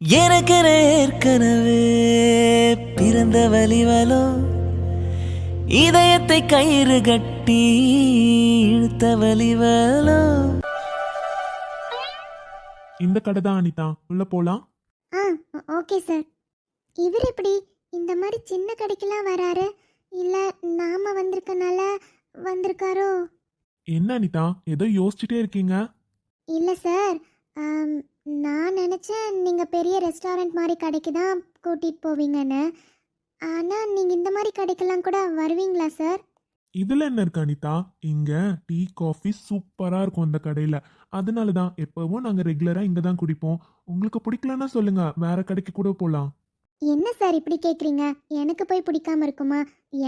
எனக்கென ஏற்கனவே பிறந்த வலிவலோ இதயத்தை கயிறு கட்டி இழுத்த வலிவலோ இந்த கடை தான் அனிதா. உள்ள போலாம். ஆ ஓகே சார். இவர் எப்படி இந்த மாதிரி சின்ன கடைக்கெல்லாம் வராரு? இல்லை நாம வந்திருக்கனால வந்திருக்காரோ? என்ன அனிதா? ஏதோ யோசிச்சுட்டே இருக்கீங்க. இல்லை சார் நான் நினச்சேன் நீங்கள் பெரிய ரெஸ்டாரண்ட் மாதிரி கடைக்கு தான் கூட்டிகிட்டு போவீங்கன்னு. ஆனால் நீங்கள் இந்த மாதிரி கடைக்கெல்லாம் கூட வருவீங்களா சார் இதுல என்ன இருக்கு அனிதா? இங்க டீ காஃபி சூப்பரா இருக்கும் அந்த கடையில. அதனால தான் எப்பவும் நாங்க ரெகுலரா இங்க தான் குடிப்போம். உங்களுக்கு பிடிக்கலன்னா சொல்லுங்க வேற கடைக்கு கூட போலாம். என்ன சார் இப்படி கேட்குறீங்க எனக்கு போய் பிடிக்காம இருக்குமா?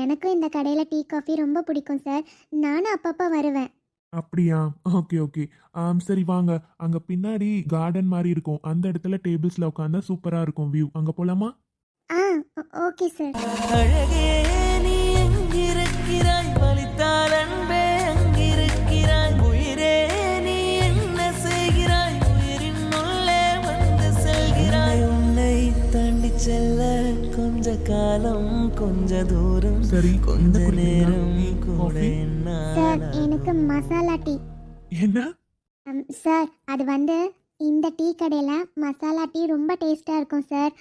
எனக்கும் இந்த கடையில் டீ காஃபி ரொம்ப பிடிக்கும் சார் நானும் அப்பப்போ வருவேன். அப்படியா? Okay okay. ஆம் சரி வாங்க. அங்க பின்னாடி கார்டன் மாதிரி இருக்கும். அந்த இடத்துல டேபிள்ஸ்ல உட்காந்தா சூப்பரா இருக்கும் வியூ அங்க போலாமா? ஆ ஓகே சார் அழகே நீ எங்கிருக்கிறாய்? வலித்தால் அன்பே அங்கிருக்கிறாய். உயிரே நீ என்ன செய்கிறாய்? உயிரின் உள்ளே வந்து செல்கிறாய். உன்னை தாண்டி செல்ல காலம் கொஞ்ச தூரம் சரி கொஞ்ச? நேரம் கூட? சார் எனக்கு மசாலா டீ. என்ன? சார் அது வந்து இந்த டீ கடையில் மசாலா டீ ரொம்ப டேஸ்ட்டாக இருக்கும் சார்.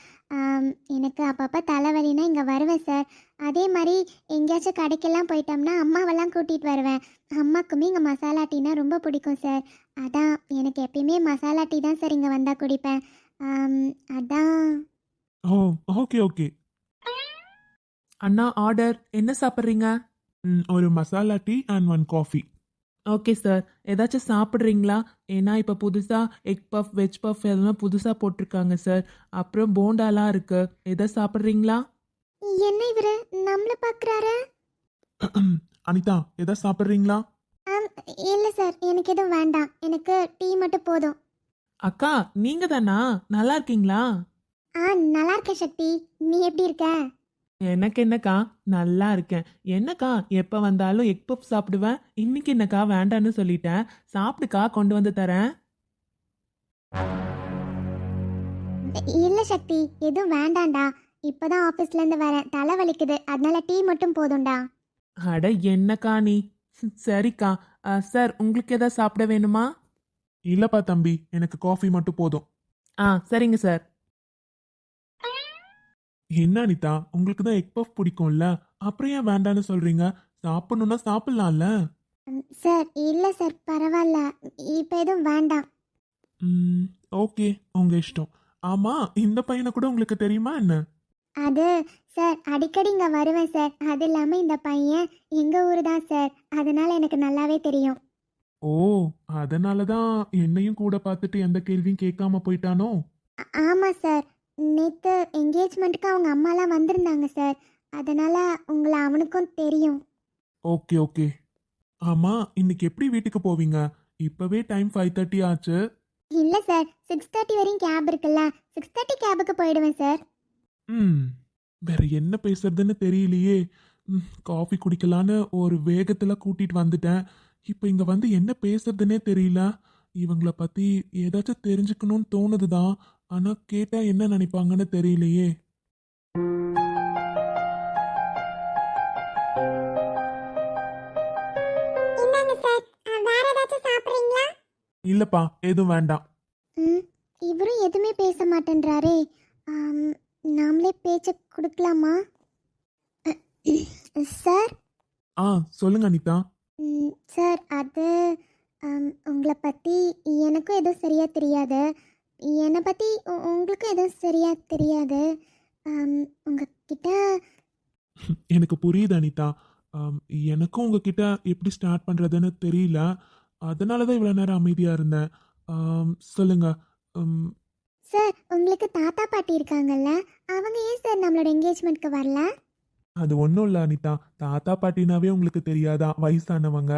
எனக்கு அப்பப்போ தலைவலினா இங்கே வருவேன் சார். அதே மாதிரி எங்கேயாச்சும் கடைக்கெல்லாம் போயிட்டோம்னா அம்மாவெல்லாம் கூட்டிகிட்டு வருவேன். அம்மாக்குமே இங்கே மசாலா டீனா ரொம்ப பிடிக்கும் சார். அதான் எனக்கு எப்பயுமே மசாலா டீ தான் சார் இங்கே வந்தால் குடிப்பேன். அதான். ஓ ஓகே ஓகே. அண்ணா ஆர்டர் என்ன சாப்பிட்றீங்க? ஒரு masala tea and one coffee okay sir ஏதாச்சும் சாப்பிட்றீங்களா? ஏன்னா இப்போ புதுசாக எக் பஃப் வெஜ் பஃப் எல்லாம் புதுசாக போட்டிருக்காங்க சார் அப்புறம் போண்டாலாம் இருக்கு. எதை சாப்பிட்றீங்களா? என்ன இவர்? நம்மளை பார்க்குறாரு அனிதா எதா சாப்பிட்றீங்களா? இல்லை சார் எனக்கு எதுவும் வேண்டாம். எனக்கு டீ மட்டும் போதும். அக்கா நீங்க தானா நல்லா இருக்கீங்களா? ஆ நல்லா இருக்க சக்தி. நீ எப்படி இருக்க? எனக்கு என்னக்கா? நல்லா இருக்கேன். என்னக்கா எப்போ வந்தாலும் எக் பஃப் சாப்பிடுவேன்? இன்னைக்கு என்னக்கா வேண்டான்னு சொல்லிட்டேன். சாப்பிடுக்கா கொண்டு வந்து தரேன். இல்ல சக்தி எதுவும் வேண்டாம்டா. இப்பதான் ஆபீஸ்ல இருந்து வரேன். தலை வலிக்குது. அதனால டீ மட்டும் போதும்டா. அட என்னக்கா நீ? சரிக்கா. சார் உங்களுக்கு எதாவது சாப்பிட வேணுமா? இல்லப்பா தம்பி எனக்கு காஃபி மட்டும் போதும். ஆ சரிங்க சார். என்ன அனிதா உங்களுக்கு தான் எக் பஃப் பிடிக்கும்ல? அப்புறம் ஏன் வேண்டான்னு சொல்றீங்க? சாப்பிடணும்னா சாப்பிடலாம்ல? சார் இல்ல சார் பரவாயில்ல. இப்ப எதுவும் வேண்டாம். ம் ஓகே உங்க இஷ்டம். ஆமா இந்த பையனை கூட உங்களுக்கு தெரியுமா என்ன? அது சார் அடிக்கடி இங்க வருவேன் சார். அது இல்லாம இந்த பையன் எங்க ஊர் தான் சார். அதனால எனக்கு நல்லாவே தெரியும். ஓ அதனால தான் என்னையும் கூட பார்த்துட்டு எந்த கேள்வியும் கேட்காம போயிட்டானோ? ஆ- ஆமா சார். நேத்து என்கேஜ்மெண்ட்டுக்கு அவங்க அம்மாலாம் வந்திருந்தாங்க சார் அதனால உங்களை அவனுக்கும் தெரியும். Okay okay. ஆமா இன்னைக்கு எப்படி வீட்டுக்கு போவீங்க? இப்பவே டைம் ஃபைவ் தேர்ட்டி ஆச்சு. இல்ல சார் சிக்ஸ் தேர்ட்டி வரையும் கேப் இருக்குல்ல. சிக்ஸ் தேர்ட்டி கேபுக்கு போயிடுவேன் சார் ம். வேற என்ன பேசுறதுன்னு தெரியலையே. ம், காஃபி குடிக்கலான்னு ஒரு வேகத்துல கூட்டிட்டு வந்துட்டேன். இப்போ இங்க வந்து என்ன பேசுறதுன்னே தெரியல. இவங்கள பத்தி ஏதாச்சும் தெரிஞ்சுக்கணும்னு தோணுதுதான். ஆனா கேட்டா என்ன நினைப்பாங்கன்னு தெரியலையே. இந்தாங்க சார் வேற ஏதாச்சும் சாப்பிட்றீங்களா? இல்லப்பா எதுவும் வேண்டாம். இவரும் எதுவுமே பேச மாட்டேன்றாரே. நாமளே பேச்ச கொடுக்கலாமா? சார்? ஆ சொல்லுங்க அனிதா. சார் அது உங்களை பற்றி எனக்கும் எதுவும் சரியாக தெரியாது. என்னை பற்றி உங்களுக்கும் எதுவும் சரியாக தெரியாது? உங்ககிட்ட எனக்கு புரியுது அனிதா. எனக்கும் உங்ககிட்ட எப்படி ஸ்டார்ட் பண்றதுன்னு தெரியல. அதனால தான் இவ்வளோ நேரம் அமைதியா இருந்தேன். சொல்லுங்க. சார் உங்களுக்கு தாத்தா பாட்டி இருக்காங்கல்ல அவங்க ஏன் சார் நம்மளோட என்கேஜ்மெண்ட்க்கு வரல? அது ஒன்றும் இல்லை அனிதா. தாத்தா பாட்டினாவே உங்களுக்கு தெரியாதா? வயசானவங்க.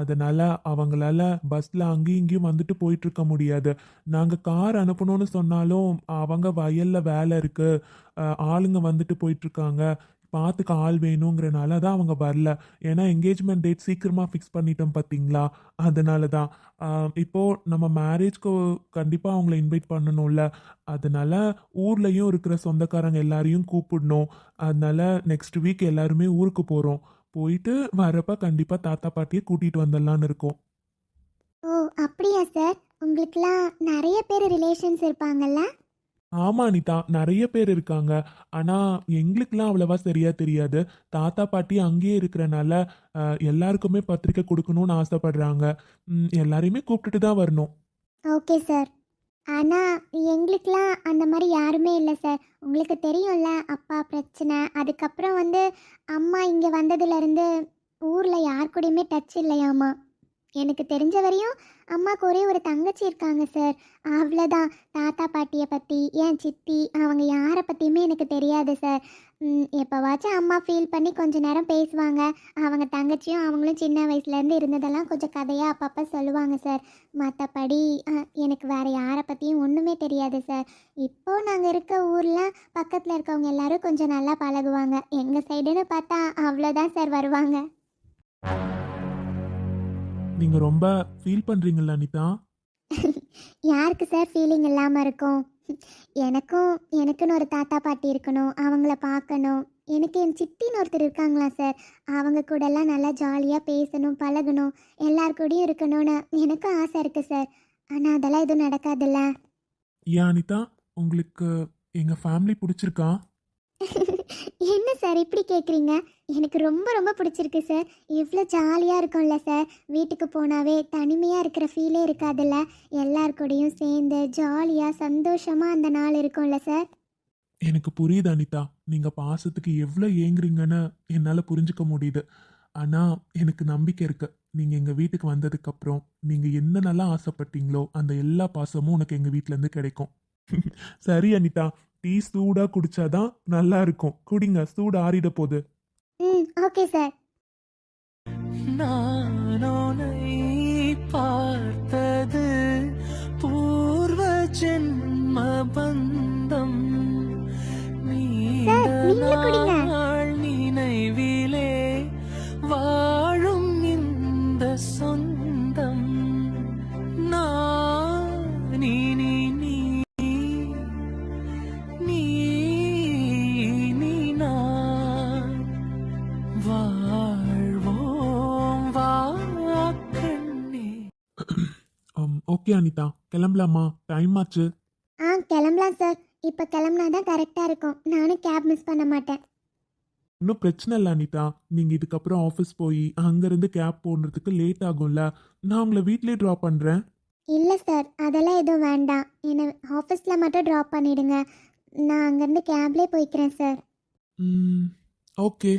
அதனால் அவங்களால பஸ்ஸில் அங்கேயும் இங்கேயும் வந்துட்டு போயிட்டுருக்க முடியாது. நாங்கள் கார் அனுப்பணும்னு சொன்னாலும் அவங்க வயல்ல வேலை இருக்குது ஆளுங்க வந்துட்டு போயிட்டுருக்காங்க. பார்த்துக்க ஆள் வேணுங்கிறனால தான் அவங்க வரல. ஏன்னா என்கேஜ்மெண்ட் டேட் சீக்கிரமாக ஃபிக்ஸ் பண்ணிட்டோம் பார்த்தீங்களா? அதனால தான் இப்போது நம்ம மேரேஜ்க்கு கண்டிப்பாக அவங்கள இன்வைட் பண்ணணும்ல. அதனால ஊர்லேயும் இருக்கிற சொந்தக்காரங்க எல்லாரையும் கூப்பிடணும். அதனால நெக்ஸ்ட் வீக் எல்லாருமே ஊருக்கு போகிறோம் போயிட்டு வரப்ப கண்டிப்பாக தாத்தா பாட்டியை கூட்டிகிட்டு வந்துடலான்னு இருக்கோம். ஓ அப்படியா சார் உங்களுக்குலாம் நிறைய பேர் ரிலேஷன்ஸ் இருப்பாங்கல்ல? ஆமா அனிதா. நிறைய பேர் இருக்காங்க. ஆனா எங்களுக்குலாம் அவ்வளவா சரியா தெரியாது. தாத்தா பாட்டி அங்கேயே இருக்கிறனால எல்லாருக்குமே பத்திரிக்கை கொடுக்கணும்னு ஆசைப்படுறாங்க. ம், எல்லாரையுமே கூப்பிட்டுட்டு தான் வரணும். Okay sir. ஆனால் எங்களுக்கெலாம் அந்த மாதிரி யாருமே இல்லை சார். உங்களுக்கு தெரியும்ல அப்பா பிரச்சனை. அதுக்கப்புறம் வந்து அம்மா இங்கே வந்ததுலேருந்து ஊரில் யார் கூடயுமே டச் இல்லையாம்மா எனக்கு தெரிஞ்ச வரையும் அம்மாவுக்கு ஒரே ஒரு தங்கச்சி இருக்காங்க சார் அவ்வளோதான் தாத்தா பாட்டியை பற்றி என் சித்தி அவங்க யாரை பற்றியுமே எனக்கு தெரியாது சார் எப்போவாச்சும் அம்மா ஃபீல் பண்ணி கொஞ்ச நேரம் பேசுவாங்க. அவங்க தங்கச்சியும் அவங்களும் சின்ன வயசுலேருந்து இருந்ததெல்லாம் கொஞ்சம் கதையாக அப்பப்போ சொல்லுவாங்க சார் மற்றபடி எனக்கு வேறு யாரை பற்றியும் ஒன்றுமே தெரியாது சார் இப்போது நாங்கள் இருக்க ஊரில் பக்கத்தில் இருக்கவங்க எல்லாரும் கொஞ்சம் நல்லா பழகுவாங்க. எங்கள் சைடுன்னு பார்த்தா அவ்வளோதான் சார் வருவாங்க. நீங்க ரொம்ப ஃபீல் பண்றீங்களா அனிதா? யாருக்கு சார் ஃபீலிங் இல்லாமல் இருக்கும்? எனக்கும் எனக்குன்னு ஒரு தாத்தா பாட்டி இருக்கணும். அவங்கள பார்க்கணும். எனக்கு என் சித்தின்னு ஒருத்தர் இருக்காங்களா சார் அவங்க கூடலாம் நல்லா ஜாலியாக பேசணும் பழகணும். எல்லார் கூடயும் இருக்கணும்னு எனக்கும் ஆசை இருக்குது சார் ஆனால் அதெல்லாம் எதுவும் நடக்காதுல்ல. ஏன் அனிதா? உங்களுக்கு எங்க ஃபேமிலி பிடிச்சிருக்கா? என்ன சார் இப்படி கேட்குறீங்க எனக்கு ரொம்ப ரொம்ப பிடிச்சிருக்கு சார். இவ்வளோ ஜாலியாக இருக்கும்ல சார். வீட்டுக்கு போனாவே தனிமையாக இருக்கிற ஃபீலே இருக்காதுல்ல. எல்லார் கூடயும் சேர்ந்து ஜாலியாக சந்தோஷமாக அந்த நாள் இருக்கும்ல சார். எனக்கு புரியுது அனிதா. நீங்கள் பாசத்துக்கு எவ்வளோ ஏங்குறீங்கன்னு என்னால் புரிஞ்சுக்க முடியுது. ஆனால் எனக்கு நம்பிக்கை இருக்கு. நீங்கள் எங்கள் வீட்டுக்கு வந்ததுக்கப்புறம் நீங்கள் என்ன நல்லா ஆசைப்பட்டீங்களோ அந்த எல்லா பாசமும் உனக்கு எங்கள் வீட்டிலேருந்து இருந்து கிடைக்கும். சரி அனிதா. டீ சூடா குடிச்சாதான் நல்லா இருக்கும் குடிங்க சூடு ஆறிட போகுது. ம் ஓகே சார். நானோனை பார்த்தது பூர்வ ஜென்ம பந்தம். சார், நீங்க குடிங்க. நினைவிலே வாழும் இந்த சொந்தம் ஓகே அனிதா. கிளம்பலாமா? டைம் ஆச்சு. ஆ கிளம்பலாம் சார் இப்போ கிளம்புனா தான் கரெக்டாக இருக்கும். நானும் கேப் மிஸ் பண்ண மாட்டேன். இன்னும் பிரச்சனை இல்லை அனிதா. நீங்க இதுக்கப்புறம் ஆஃபீஸ் போய் அங்கிருந்து கேப் போடுறதுக்கு லேட் ஆகும்ல. நான் உங்களை வீட்லயே ட்ராப் பண்றேன். இல்லை சார் அதெல்லாம் எதுவும் வேண்டாம். என்னை ஆஃபீஸில் மட்டும் ட்ராப் பண்ணிடுங்க. நான் அங்கேருந்து கேப்லேயே போய்க்கிறேன் சார் ம் ஓகே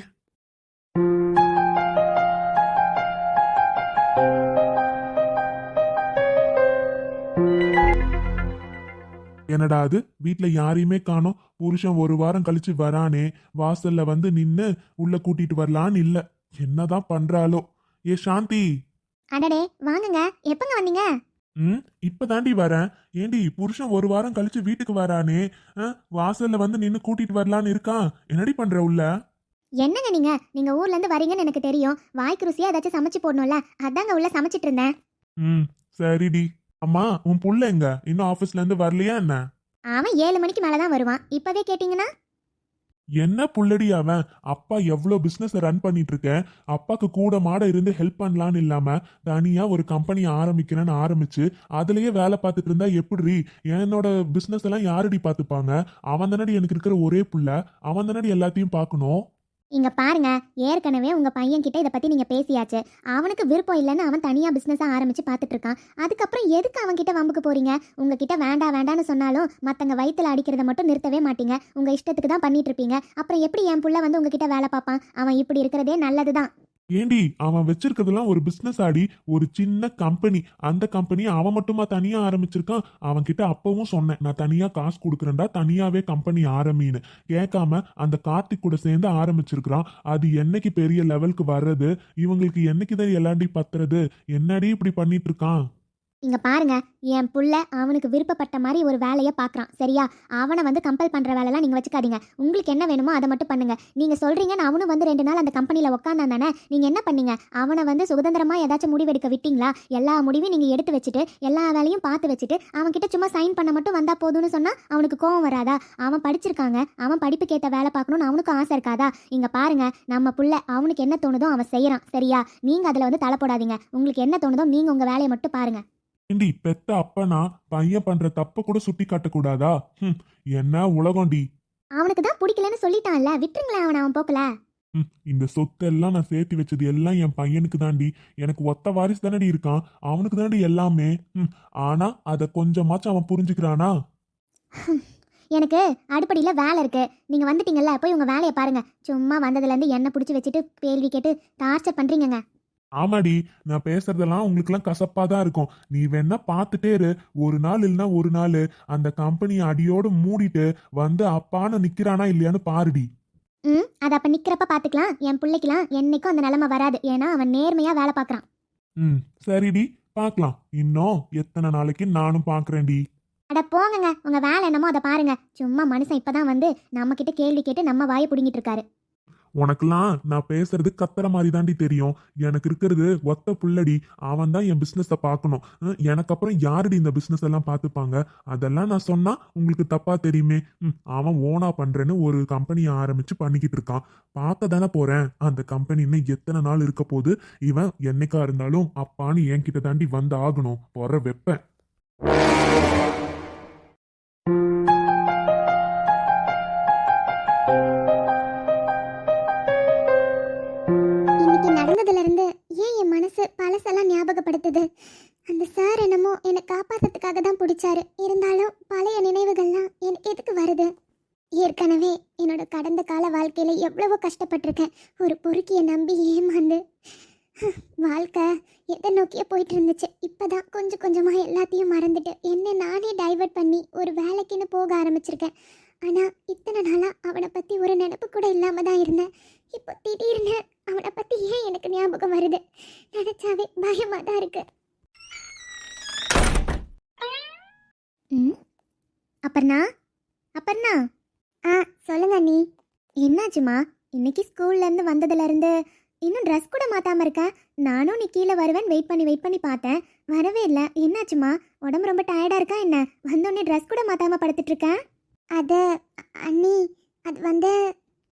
என்னடா அது? வீட்ல யாரையுமே காணோம். புருஷன் ஒரு வாரம் கழிச்சு வரானே. வாசல்ல வந்து நின்னு உள்ள கூட்டிட்டு வரலான்னு இல்ல. என்னதான் பண்றாளோ? ஏ சாந்தி! அடடே வாங்குங்க. எப்போங்க வந்தீங்க? ம் இப்பதாண்டி வரேன். ஏண்டி புருஷன் ஒரு வாரம் கழிச்சு வீட்டுக்கு வரானே. வாசல்ல வந்து நின்னு கூட்டிட்டு வரலான்னு இருக்கான். என்னடி பண்ற உள்ள? என்னங்க நீங்க? நீங்க ஊர்ல இருந்து வரீங்கன்னு எனக்கு தெரியும். வாய்க்கு ருசியா ஏதாச்சும் சமைச்சு போடணும்ல. அதாங்க உள்ள சமைச்சிட்டு இருந்தேன். ம் சரிடி. அம்மா உன் புள்ள எங்க? இன்னும் ஆபீஸ்ல இருந்து வரலையா என்ன? அவன் ஏழு மணிக்கு மேல தான் வருவான். இப்பவே கேட்டீங்கன்னா? என்ன புள்ளடி அவன்? அப்பா எவ்வளோ பிஸ்னஸ் ரன் பண்ணிட்டு இருக்கேன் அப்பாக்கு கூட மாட இருந்து ஹெல்ப் பண்ணலான்னு இல்லாம தனியா ஒரு கம்பெனி ஆரம்பிக்கிறேன்னு ஆரம்பிச்சு அதுலயே வேலை பார்த்துட்டு இருந்தா எப்படி என்னோட பிஸ்னஸ் எல்லாம் யாரடி பார்த்துப்பாங்க? அவன் தானடி எனக்கு இருக்கிற ஒரே புள்ள. அவன் தானடி எல்லாத்தையும் பார்க்கணும்? இங்க பாருங்க ஏற்கனவே உங்க பையன் கிட்ட இதை பத்தி நீங்க பேசியாச்சு. அவனுக்கு விருப்பம் இல்லைன்னு அவன் தனியா பிசினஸ் ஆரம்பிச்சு பார்த்துட்டு இருக்கான். அதுக்கப்புறம் எதுக்கு அவன் கிட்ட வம்புக்கு போறீங்க? உங்ககிட்ட வேண்டாம் வேண்டாம்னு சொன்னாலும் மத்தவங்க வயிற்றுல அடிக்கிறத மட்டும் நிறுத்தவே மாட்டீங்க. உங்க இஷ்டத்துக்கு தான் பண்ணிட்டு இருப்பீங்க. அப்புறம் எப்படி என் புள்ள வந்து உங்ககிட்ட வேலை பார்ப்பான்? அவன் இப்படி இருக்கிறதே நல்லதுதான். ஏண்டி அவன் வச்சிருக்கிறதுலாம் ஒரு பிசினஸ் ஆடி ஒரு சின்ன கம்பெனி அந்த கம்பெனியை அவன் மட்டுமா தனியா ஆரம்பிச்சிருக்கான்? அவன் கிட்ட அப்பவும் சொன்னேன் நான் தனியா காசு கொடுக்குறேன்டா தனியாவே கம்பெனி ஆரம்பின்னு. கேட்காம அந்த கார்த்திக் கூட சேர்ந்து ஆரம்பிச்சிருக்கிறான். அது என்னைக்கு பெரிய லெவலுக்கு வர்றது? இவங்களுக்கு என்னைக்கு தான் எல்லாண்டி பத்துறது? என்னடி இப்படி பண்ணிட்டு இருக்கான்? இங்க பாருங்க என் புள்ள அவனுக்கு விருப்பப்பட்ட மாதிரி ஒரு வேலையை பார்க்குறான் சரியா? அவனை வந்து கம்பல் பண்ணுற வேலைலாம் நீங்கள் வச்சுக்காதீங்க. உங்களுக்கு என்ன வேணுமோ அதை மட்டும் பண்ணுங்க. நீங்கள் சொல்கிறீங்கன்னு அவனும் வந்து ரெண்டு நாள் அந்த கம்பெனியில் உட்காந்தான் தானே? நீங்கள் என்ன பண்ணீங்க? அவனை வந்து சுதந்திரமாக ஏதாச்சும் முடிவெடுக்க விட்டீங்களா? எல்லா முடிவையும் நீங்கள் எடுத்து வச்சுட்டு எல்லா வேலையும் பார்த்து வச்சுட்டு அவன்கிட்ட சும்மா சைன் பண்ண மட்டும் வந்தால் போதும்னு சொன்னால் அவனுக்கு கோவம் வராதா? அவன் படிச்சிருக்காங்க அவன் படிப்புக்கேற்ற வேலை பார்க்கணும்னு அவனுக்கும் ஆசை இருக்காதா? இங்கே பாருங்க நம்ம புள்ள அவனுக்கு என்ன தோணுதோ அவன் செய்கிறான் சரியா? நீங்கள் அதில் வந்து தலை போடாதீங்க. உங்களுக்கு என்ன தோணுதோ நீங்கள் உங்கள் வேலையை மட்டும் பாருங்க. ஏண்டி பெத்த அப்பனா பையன் பண்ற தப்ப கூட சுட்டி காட்டக்கூடாதா ஹம், என்ன உலகம்டி. அவனுக்கு தான் பிடிக்கலன்னு சொல்லிட்டான்ல விட்டுருங்களேன் அவனை அவன் போக்கல. ம், இந்த சொத்தெல்லாம் நான் சேர்த்து வச்சது எல்லாம் என் பையனுக்கு தாண்டி எனக்கு ஒத்த வாரிசு தானடி இருக்கான் அவனுக்கு தாண்டி எல்லாமே. ம், ஆனா அதை கொஞ்சமாச்சும் அவன் புரிஞ்சுக்கிறானா? எனக்கு அடுப்படியில் வேலை இருக்கு. நீங்கள் வந்துட்டீங்கல்ல போய் உங்கள் வேலையை பாருங்க. சும்மா வந்ததுலேருந்து எண்ணெய் பிடிச்சி வச்சுட்டு கேள்வி கேட்டு டார்ச்சர் பண்ணுறீங்கங்க ஆமாடி நான் பேசுறதெல்லாம் உங்களுக்குலாம் கசப்பா தான் இருக்கும். நீ வேணா பார்த்துட்டே இரு. ஒரு நாள் இல்லைன்னா ஒரு நாள். அந்த கம்பெனியை அடியோடு மூடிட்டு வந்து அப்பான்னு நிக்கிறானா இல்லையான்னு பாருடி. ம் அதை அப்போ நிற்கிறப்ப பார்த்துக்கலாம் என் பிள்ளைக்கெல்லாம் என்னைக்கும் அந்த நிலமை வராது. ஏன்னா அவன் நேர்மையாக வேலை பார்க்குறான். ம் சரிடி. பார்க்கலாம். இன்னும் எத்தனை நாளைக்கு நானும் பார்க்கறேன்டி. அட போங்கங்க. உங்கள் வேலை என்னமோ அதை பாருங்க. சும்மா மனுஷன் இப்போ தான் வந்து நம்மக்கிட்ட கேள்வி கேட்டு நம்ம வாயை பிடுங்கிட்டு இருக்காரு. உனக்கெல்லாம் நான் பேசுறது கத்துற மாதிரி தாண்டி தெரியும். எனக்கு இருக்கிறது ஒத்த புள்ளடி. அவன் தான் என் பிஸ்னஸை பார்க்கணும். எனக்கு அப்புறம் யாருடி இந்த பிஸ்னஸ் எல்லாம் பார்த்துப்பாங்க? அதெல்லாம் நான் சொன்னா உங்களுக்கு தப்பா தெரியுமே. ம், அவன் ஓனா பண்றேன்னு ஒரு கம்பெனியை ஆரம்பிச்சு பண்ணிக்கிட்டு இருக்கான். பார்க்க தானே போறேன். அந்த கம்பெனி இன்னும் எத்தனை நாள் இருக்க போது இவன் என்னைக்கா இருந்தாலும் அப்பான்னு என்கிட்ட தாண்டி வந்து ஆகணும். போற வெப்பேன் பழசெல்லாம் ஞாபகப்படுத்துது. அந்த சார் என்னமோ என்னை காப்பாற்றுறதுக்காக தான் பிடிச்சாரு. இருந்தாலும் பழைய நினைவுகள்லாம் எனக்கு எதுக்கு வருது? ஏற்கனவே என்னோட கடந்த கால வாழ்க்கையில் எவ்வளவோ கஷ்டப்பட்டிருக்கேன். ஒரு பொறுக்கியை நம்பி ஏமாந்து. வாழ்க்கை எதை நோக்கியே போயிட்டு இருந்துச்சு இப்பதான் கொஞ்சம் கொஞ்சமாக எல்லாத்தையும் மறந்துட்டு என்ன நானே டைவர்ட் பண்ணி ஒரு வேலைக்குன்னு போக ஆரம்பிச்சிருக்கேன். ஆனால் இத்தனை நாளாக அவனை பற்றி ஒரு நினப்பு கூட இல்லாமல் தான் இருந்தேன். இப்போ திடீர்னு அவனை பற்றி ஏன் எனக்கு ஞாபகம் வருது? நினச்சாவே பயமாக தான் இருக்கு. ம்? அப்பர்ணா அப்பர்ணா ஆ சொல்லுங்க நீ என்னாச்சுமா? இன்னைக்கு ஸ்கூல்லேருந்து வந்ததுலேருந்து இன்னும் ட்ரெஸ் கூட மாற்றாமல் இருக்க? நானும் நீ கீழே வருவேன் வெயிட் பண்ணி வெயிட் பண்ணி பார்த்தேன். வரவே இல்லை. என்னாச்சுமா? உடம்பு ரொம்ப டயர்டாக இருக்கா என்ன? வந்தோடனே ட்ரெஸ் கூட மாற்றாமல் படுத்துட்ருக்கேன் அது அண்ணி அது வந்து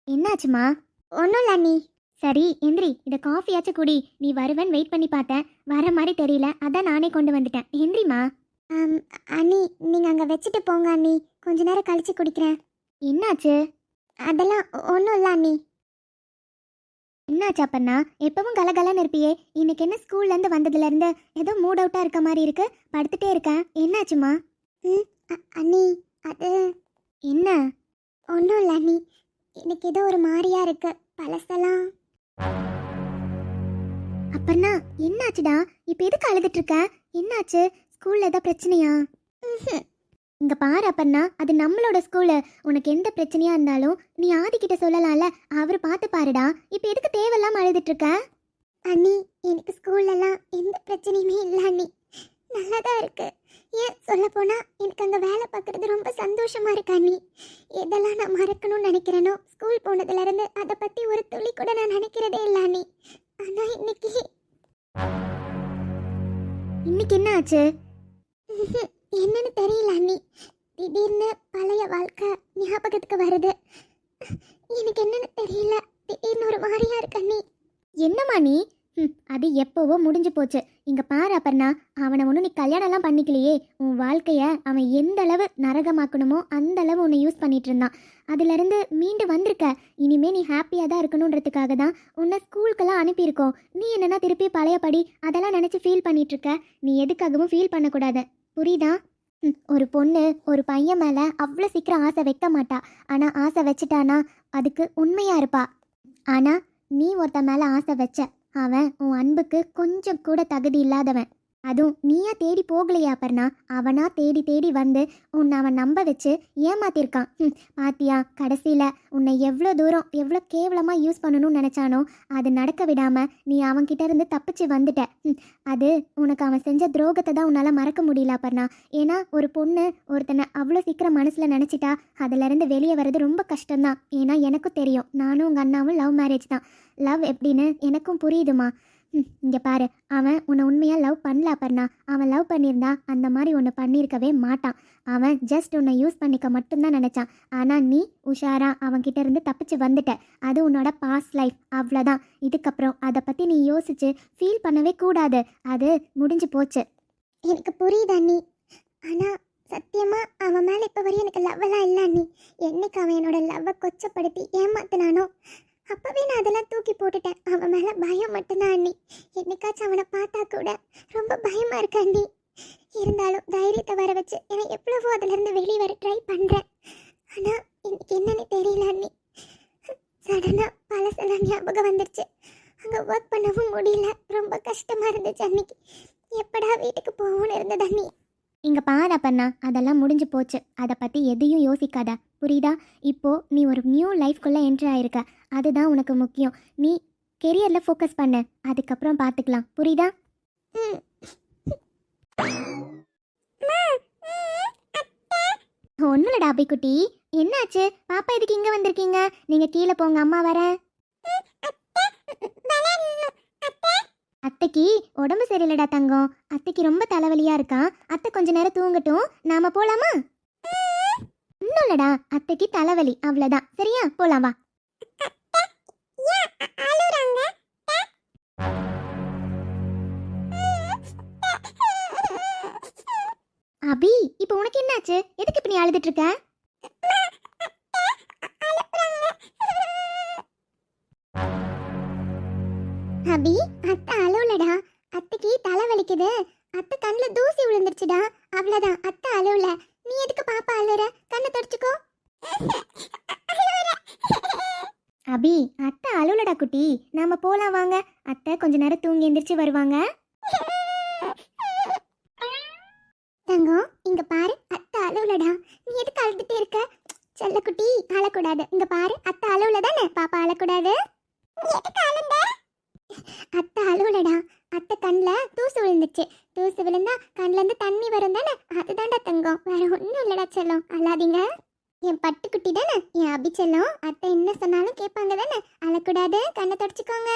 என்னாச்சுமா? ஒன்றும் இல்லை அண்ணி. சரி எந்திரி இதை காஃபியாச்சும் குடி. நீ வருவேன் வெயிட் பண்ணி பார்த்தேன். வர மாதிரி தெரியல. அதான் நானே கொண்டு வந்துட்டேன். எந்திரிமா அண்ணி நீங்கள் அங்கே வச்சுட்டு போங்க அண்ணி. கொஞ்ச நேரம் கழிச்சு குடிக்கிறேன். என்னாச்சு? அதெல்லாம் ஒன்றும் இல்லை அண்ணி. என்னாச்சு அப்பண்ணா எப்பவும் கலகலன்னு இருப்பியே. இன்னைக்கு என்ன ஸ்கூல்லேருந்து வந்ததுலேருந்து ஏதோ மூட் அவுட்டாக இருக்க மாதிரி இருக்கு. படுத்துட்டே இருக்கேன். என்னாச்சுமா? ம் அண்ணி அது என்ன? ஒன்றும் இல்லை நீ எனக்கு ஏதோ ஒரு மாதிரியா இருக்கு. பழசெல்லாம். அப்பர்ணா என்னாச்சுடா? இப்போ எதுக்கு அழுதுட்டு இருக்க? என்னாச்சு? ஸ்கூல்ல ஏதோ பிரச்சனையா? இங்க பாரு அப்பர்ணா அது நம்மளோட ஸ்கூலு. உனக்கு எந்த பிரச்சனையா இருந்தாலும் நீ ஆதி கிட்ட சொல்லலாம்ல. அவர் பார்த்து பாருடா. இப்போ எதுக்கு தேவையில்லாம அழுதுட்டு இருக்க? அண்ணி எனக்கு ஸ்கூல்லலாம் எந்த பிரச்சனையுமே இல்லை அண்ணி. நல்லா தான் இருக்குது ஏன் சொல்ல போனா எனக்கு அங்கே வேலை பார்க்குறது ரொம்ப சந்தோஷமா இருக்கா நீ எதெல்லாம் நான் மறக்கணும்னு நினைக்கிறேனோ ஸ்கூல் போனதுலேருந்து அதை பற்றி ஒரு துளி கூட நான் நினைக்கிறதே இல்லை நீ ஆனால் இன்னைக்கு இன்னைக்கு என்ன ஆச்சு? என்னன்னு தெரியல நீ திடீர்னு பழைய வாழ்க்கை ஞாபகத்துக்கு வருது. எனக்கு என்னன்னு தெரியல. திடீர்னு ஒரு மாதிரியா இருக்க நீ என்னம்மா நீ? அது எப்போவோ முடிஞ்சு போச்சு. இங்க பாரு அப்பர்ணா அவனை ஒன்றும் நீ கல்யாணம்லாம் பண்ணிக்கலையே. உன் வாழ்க்கைய அவன் எந்த அளவு நரகமாக்கணுமோ அந்த அளவு உன்னை யூஸ் பண்ணிட்டு இருந்தான். அதுலேருந்து மீண்டு வந்திருக்க. இனிமே நீ ஹாப்பியாக தான் இருக்கணுன்றதுக்காக தான் உன்னை ஸ்கூலுக்கெல்லாம் அனுப்பியிருக்கோம். நீ என்னன்னா திருப்பி பழையபடி அதெல்லாம் நினச்சி ஃபீல் பண்ணிட்டு இருக்க. நீ எதுக்காகவும் ஃபீல் பண்ணக்கூடாது. புரியுதா? ஒரு பொண்ணு ஒரு பையன் மேலே அவ்வளோ சீக்கிரம் ஆசை வைக்க மாட்டா. ஆனால் ஆசை வச்சுட்டானா அதுக்கு உண்மையாக இருப்பா. ஆனால் நீ ஒருத்த மேலே ஆசை வச்ச அவன் உன் அன்புக்கு கொஞ்சம் கூட தகுதி இல்லாதவன். அதுவும் நீயா தேடி போகலையா அப்பர்னா அவனா தேடி தேடி வந்து உன்னை அவன் நம்ப வச்சு ஏமாத்திருக்கான். ம், பாத்தியா? கடைசியில் உன்னை எவ்வளோ தூரம் எவ்வளோ கேவலமாக யூஸ் பண்ணணும்னு நினச்சானோ அது நடக்க விடாமல் நீ அவன்கிட்ட இருந்து தப்பிச்சு வந்துட்ட. ம், அது உனக்கு அவன் செஞ்ச துரோகத்தை தான் உன்னால் மறக்க முடியல அப்பர்னா ஏன்னா ஒரு பொண்ணு ஒருத்தனை அவ்வளோ சீக்கிரம் மனசில் நினச்சிட்டா அதுலேருந்து வெளியே வர்றது ரொம்ப கஷ்டம்தான். ஏன்னா எனக்கும் தெரியும். நானும் உங்கள் அண்ணாவும் லவ் மேரேஜ் தான். லவ் எப்படின்னு எனக்கும் புரியுதுமா? இங்கே பாரு. அவன் உன்னை உண்மையாக லவ் பண்ணல அப்பர்னா அவன் லவ் பண்ணியிருந்தா அந்த மாதிரி ஒன்று பண்ணியிருக்கவே மாட்டான். அவன் ஜஸ்ட் உன்னை யூஸ் பண்ணிக்க மட்டும்தான் நினச்சான். ஆனால் நீ உஷாரா அவன்கிட்ட இருந்து தப்பிச்சு வந்துட்ட. அது உன்னோட பாஸ்ட் லைஃப் அவ்வளோதான் இதுக்கப்புறம் அதை பற்றி நீ யோசிச்சு ஃபீல் பண்ணவே கூடாது. அது முடிஞ்சு போச்சு. எனக்கு புரியுது அண்ணி. ஆனால் சத்தியமாக அவன் மேலே இப்போ வரையும் எனக்கு லவ்வெல்லாம் இல்லை அண்ணி. என்னைக்கு அவன் என்னோட லவ்வை கொச்சப்படுத்தி ஏமாத்தினானோ? அப்பவே நான் அதெல்லாம் தூக்கி போட்டுட்டேன். அவன் மேலே பயம் மட்டும்தான் அண்ணி. என்னைக்காச்சும் அவனை பார்த்தா கூட ரொம்ப பயமா இருக்கு அண்ணி. இருந்தாலும் தைரியத்தை வர வச்சு என்னை எவ்வளவோ அதுலேருந்து வெளியே வர ட்ரை பண்ணுறேன் ஆனால் இன்னைக்கு என்னன்னு தெரியல அண்ணி. சடனாக பழசெல்லாம் ஞாபகம் வந்துருச்சு. அங்கே ஒர்க் பண்ணவும் முடியல. ரொம்ப கஷ்டமாக இருந்துச்சு அன்னைக்கு. எப்படா வீட்டுக்கு போகணும்னு இருந்தது அண்ணி. இங்கே பாரு பண்ணா அதெல்லாம் முடிஞ்சு போச்சு. அதை பற்றி எதையும் யோசிக்காத. புரியுதா? இப்போ நீ ஒரு நியூ லைஃப்குள்ளே என்ட்ரி ஆயிருக்க. அதுதான் உனக்கு முக்கியம். நீ கெரியரில் ஃபோக்கஸ் பண்ண. அதுக்கப்புறம் பார்த்துக்கலாம் புரியுதா? ஒன்றும் அபிக்குட்டி. என்னாச்சு? பாப்பா இதுக்கு இங்கே வந்திருக்கீங்க? நீங்கள் கீழே போங்க. அம்மா வரேன் அத்தைக்கு உடம்பு சரியில்லடா தங்கம். அத்தைக்கு ரொம்ப தலைவலியா இருக்கான். அத்தை கொஞ்ச நேரம் தூங்கட்டும். நாம போலாமா? ஒன்றும் இல்லடா அத்தைக்கு தலைவலி அவ்வளவுதான். சரியா? போலாம் வா. அபி இப்போ உனக்கு என்னாச்சு? எதுக்கு இப்ப நீ அழுதுட்டு இருக்க? அபி அத்தை அழுவலடா. அத்தைக்கு தலை வலிக்குது. அத்தை கண்ணுல தூசி விழுந்துருச்சுடா. அவ்வளவுதான். அத்தை அழுவல. நீ எதுக்கு பாப்பா அழுற? கண்ணை தொடச்சுக்கோ. அபி அத்தை அழுவலடா குட்டி. நாம போலாம் வாங்க. அத்தை கொஞ்ச நேரம் தூங்கி எந்திரிச்சு வருவாங்க. தங்கம் இங்க பாரு அத்தை அழுவலடா. நீ எதுக்கு அழுதுட்டே இருக்க? செல்லக்குட்டி அழக்கூடாது. இங்க பாரு அத்தை அழுவல தானே பாப்பா அழக்கூடாது. எதுக்கு அழுந்த? அத்தை அழுவலடா. அத்தை கண்ணில் தூசு விழுந்துச்சு. தூசு விழுந்தா கண்ணிலேருந்து தண்ணி வரும் தானே? அதுதான்டா தங்கம். வேற ஒன்றும் இல்லைடா செல்லம். அழாதீங்க. என் பட்டுக்குட்டி தானே? என் அபிச்செல்லம் அத்தை என்ன சொன்னாலும் கேட்பாங்க தானே? அழக்கூடாது. கண்ணை தொடச்சிக்கோங்க.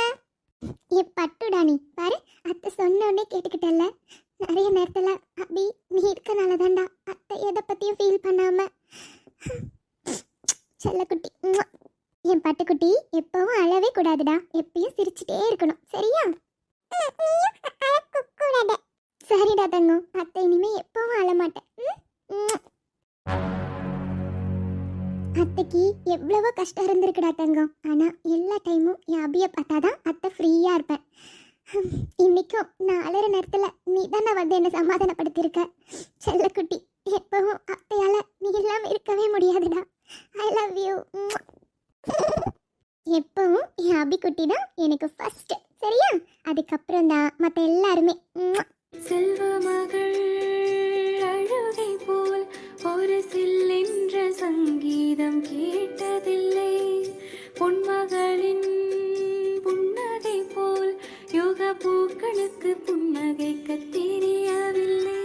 என் பட்டுடா நீ. பாரு அத்தை சொன்ன உடனே நிறைய நேரத்தில் அபி நீ இருக்கனால தான்டா அத்தை எதை பற்றியும் ஃபீல் பண்ணாமல் செல்லக்குட்டி என் பட்டுக்குட்டி எப்பவும் அழவே கூடாதுடா. எப்பயும் சிரிச்சுட்டே இருக்கணும். சரியா? சரிடா தங்கம். அத்தை இனிமே எப்பவும் அழமாட்டேன் அத்தைக்கு எவ்வளவோ கஷ்டம் இருந்திருக்குடா தங்கம். ஆனா எல்லா டைமும் என் அபியை பார்த்தாதான் அத்தை ஃப்ரீயா இருப்பேன். இன்னைக்கும் நான் அழற நேரத்துல நீ தானே வந்து என்னை சமாதானப்படுத்தியிருக்க. செல்லக்குட்டி எப்பவும் அத்தையால நீ இல்லாம இருக்கவே முடியாதுடா. ஐ லவ் யூ என் அபிக்குட்டி தான் எனக்கு ஃபர்ஸ்ட் சரியா? அதுக்கப்புறம் தான் மற்ற எல்லாருமே உம்மா. செல்வமகள் அழுகை போல் ஒரு சில்லென்ற சங்கீதம் கேட்டதில்லை. பொன்மகளின் புன்னகை போல் யுக பூக்களுக்கு புன்னகைக்க தெரியவில்லை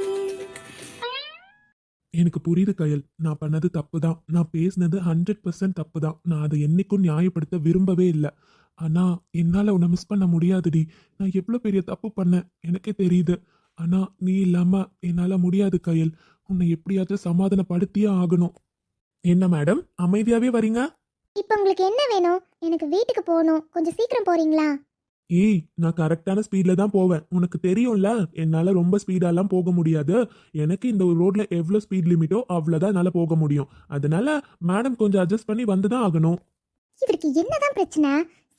எனக்கு புரியுது கயல். நான் பண்ணது தப்பு தான் நான் பேசினது ஹண்ட்ரட் பர்சன்ட் தப்பு தான் நான் அதை என்னைக்கும் நியாயப்படுத்த விரும்பவே இல்லை. ஆனா என்னால உன்னை மிஸ் பண்ண முடியாதுடி. நான் எவ்வளோ பெரிய தப்பு பண்ணேன் எனக்கே தெரியுது. ஆனா நீ இல்லாம என்னால முடியாது கயல். உன்னை எப்படியாச்சும் சமாதானப்படுத்தியே ஆகணும். என்ன மேடம் அமைதியாவே வரீங்க? இப்போ உங்களுக்கு என்ன வேணும்? எனக்கு வீட்டுக்கு போகணும். கொஞ்சம் சீக்கிரம் போறீங்களா? ஏய் நான் கரெக்டான ஸ்பீட்ல தான் போவேன். உனக்கு தெரியும்ல என்னால ரொம்ப ஸ்பீடாலாம் போக முடியாது. எனக்கு இந்த ரோட்ல எவ்வளோ ஸ்பீட் லிமிட்டோ அவ்வளோதான் என்னால் போக முடியும். அதனால மேடம் கொஞ்சம் அட்ஜஸ்ட் பண்ணி வந்து தான் ஆகணும். இவருக்கு என்னதான் பிரச்சனை?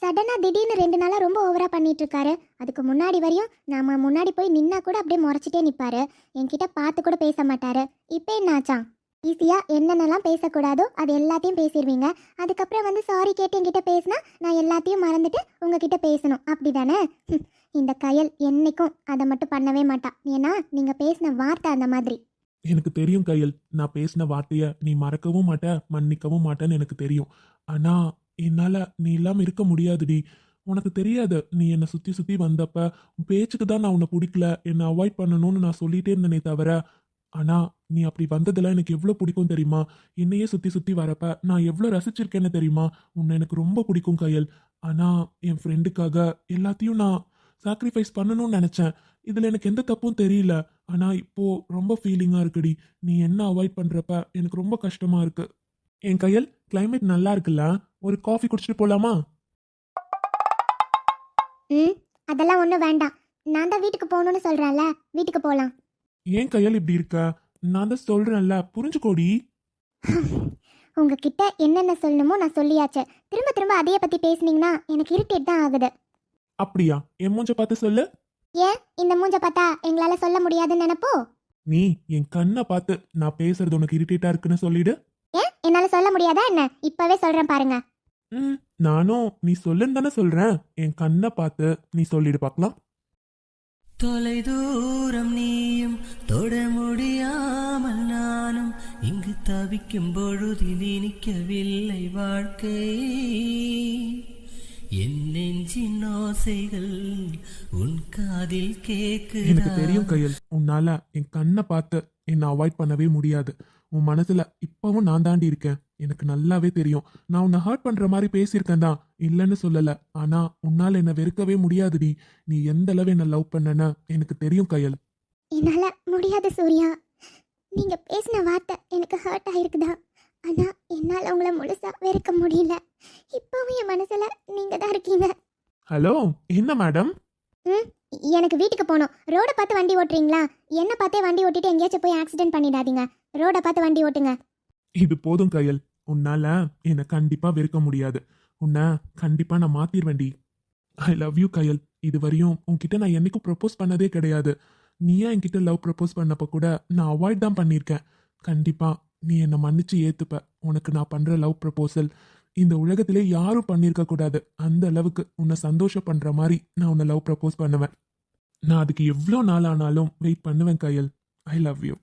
சடனாக திடீர்னு ரெண்டு நாளாக ரொம்ப ஓவராக பண்ணிட்டு இருக்காரு அதுக்கு முன்னாடி வரையும் நாம முன்னாடி போய் நின்னா கூட அப்படியே முறைச்சிட்டே நிற்பாரு என்கிட்ட பார்த்து கூட பேச மாட்டாரு. இப்போ என்னாச்சான் ஈஸியாக என்னென்னலாம் பேசக்கூடாதோ அது எல்லாத்தையும் பேசிடுவீங்க அதுக்கப்புறம் வந்து சாரி கேட்டு என்கிட்ட பேசினா நான் எல்லாத்தையும் மறந்துட்டு உங்ககிட்ட பேசணும். அப்படி தானே இந்த கயல் என்னைக்கும் அதை மட்டும் பண்ணவே மாட்டான் ஏன்னா நீங்கள் பேசின வார்த்தை அந்த மாதிரி. எனக்கு தெரியும் கையல். நான் பேசின வார்த்தையை நீ மறக்கவும் மாட்ட மன்னிக்கவும் மாட்டேன்னு எனக்கு தெரியும். ஆனால் என்னால் நீ இல்லாமல் இருக்க முடியாதுடி. உனக்கு தெரியாது நீ என்னை சுற்றி சுற்றி வந்தப்ப உன் பேச்சுக்கு தான் நான் உன்னை பிடிக்கல. என்னை அவாய்ட் பண்ணணும்னு நான் சொல்லிட்டே இருந்தேனே தவிர ஆனால் நீ அப்படி வந்ததெல்லாம் எனக்கு எவ்வளோ பிடிக்கும் தெரியுமா? என்னையே சுற்றி சுற்றி வரப்ப நான் எவ்வளோ ரசிச்சிருக்கேன்னு தெரியுமா? உன்னை எனக்கு ரொம்ப பிடிக்கும் கையல். ஆனால் என் ஃப்ரெண்டுக்காக எல்லாத்தையும் நான் சாக்ரிஃபைஸ் பண்ணணும்னு நினச்சேன். இதில் எனக்கு எந்த தப்பும் தெரியல. ஆனால் இப்போது ரொம்ப ஃபீலிங்காக இருக்குடி. நீ என்ன அவாய்ட் பண்ணுறப்ப எனக்கு ரொம்ப கஷ்டமாக இருக்குது என் கையல் climate நல்லா இருக்குல்ல? ஒரு காஃபி குடிச்சிட்டு போலாமா? ம் அதெல்லாம் ஒன்றும் வேண்டாம். நான் தான் வீட்டுக்கு போகணும்னு சொல்கிறேன்ல வீட்டுக்கு போகலாம் ஏன் கையல் இப்படி இருக்க? நான் தான் சொல்றேன்ல. புரிஞ்சுக்கோடி. உங்ககிட்ட என்னென்ன சொல்லணுமோ நான் சொல்லியாச்சு. திரும்ப திரும்ப அதைய பற்றி பேசுனீங்கன்னா எனக்கு இரிட்டேட் தான் ஆகுது. அப்படியா? என் மூஞ்ச பார்த்து சொல்லு. ஏன்? இந்த மூஞ்ச பார்த்தா எங்களால் சொல்ல முடியாதுன்னு நினைப்போ? நீ என் கண்ணை பார்த்து நான் பேசுறது உனக்கு இரிட்டேட்டா இருக்குன்னு சொல்லிடு. ஏன் என்னால் சொல்ல முடியாதா என்ன? இப்போவே சொல்கிறேன் பாருங்க. ம் நானும் நீ சொல்லுன்னு தானே சொல்றேன். என் கண்ணை பார்த்து நீ சொல்லிடு பார்க்கலாம். தொலை தூரம் நீயும் தொட முடியாமல் நானும் இங்கு தவிக்கும் பொழுதில் இனிக்கவில்லை வாழ்க்கை. என் நெஞ்சின் ஓசைகள் உன் காதில் எனக்கு கேக்குதா தெரியும் கையல். உன்னால என் கண்ணை பார்த்து என்னை அவாய்ட் பண்ணவே முடியாது. உன் மனசுல இப்பவும் நான் தாண்டி இருக்கேன். எனக்கு நல்லாவே தெரியும். நான் உன்னை ஹர்ட் பண்ற மாதிரி பேசியிருக்கேன் தான் இல்லைன்னு சொல்லல. ஆனா உன்னால என்னை வெறுக்கவே முடியாதுடி. நீ எந்த அளவு என்ன லவ் பண்ணன எனக்கு தெரியும் கையல். என்னால் முடியாது சூர்யா. நீங்கள் பேசின வார்த்தை எனக்கு ஹர்ட் ஆயிருக்குதா? ஆனால் என்னால் உங்களை முழுசாக வெறுக்க முடியல. இப்போவும் என் மனசில் நீங்கள் தான் இருக்கீங்க. ஹலோ என்ன மேடம் ம் எனக்கு வீட்டுக்கு போகணும் ரோடை பார்த்து வண்டி ஓட்டுறீங்களா? என்னை பார்த்தே வண்டி ஓட்டிட்டு எங்கேயாச்சும் போய் ஆக்சிடென்ட் பண்ணிடாதீங்க. ரோடை பார்த்து வண்டி ஓட்டுங்க. இது போதும் கையல். உன்னால என்னை கண்டிப்பா வெறுக்க முடியாது. உன்னை கண்டிப்பா நான் மாத்திருவேண்டி ஐ லவ் யூ கையல். இது வரையும் உன்கிட்ட நான் என்னைக்கும் ப்ரப்போஸ் பண்ணதே கிடையாது. நீயா என்கிட்ட லவ் ப்ரப்போஸ் பண்ணப்ப கூட நான் அவாய்ட் தான் பண்ணியிருக்கேன். கண்டிப்பா நீ என்னை மன்னிச்சு ஏத்துப்ப. உனக்கு நான் பண்ற லவ் ப்ரப்போசல் இந்த உலகத்திலே யாரும் பண்ணியிருக்க கூடாது. அந்த அளவுக்கு உன்னை சந்தோஷம் பண்ற மாதிரி நான் உன்னை லவ் ப்ரப்போஸ் பண்ணுவேன். நான் அதுக்கு எவ்வளோ நாள் ஆனாலும் வெயிட் பண்ணுவேன் கையல். I love you